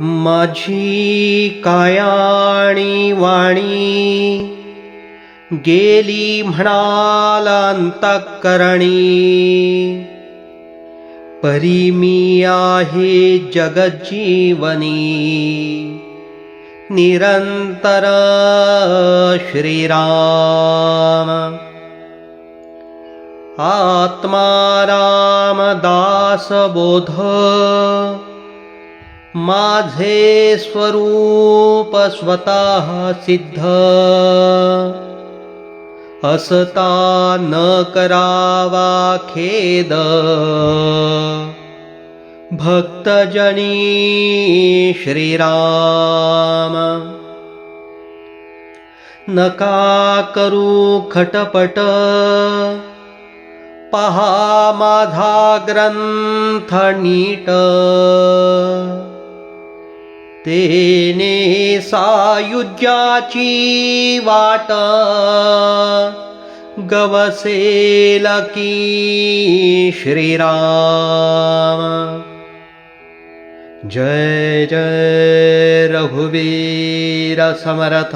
माझी कायाणी वाणी गेली म्हणाल अंतकरणी. परी मी आहे जगज्जीवनी. निरंतर श्रीराम. आत्मा रामदास बोध माझे स्वरूप स्वतः सिद्ध. असता न करावा खेद. भक्तजनी श्रीराम. नका करू खटपट. पहा माझा ग्रंथ नीट तेने सायुज्याची वाट गवसेल की श्रीराम। जय जय रघुवीर समर्थ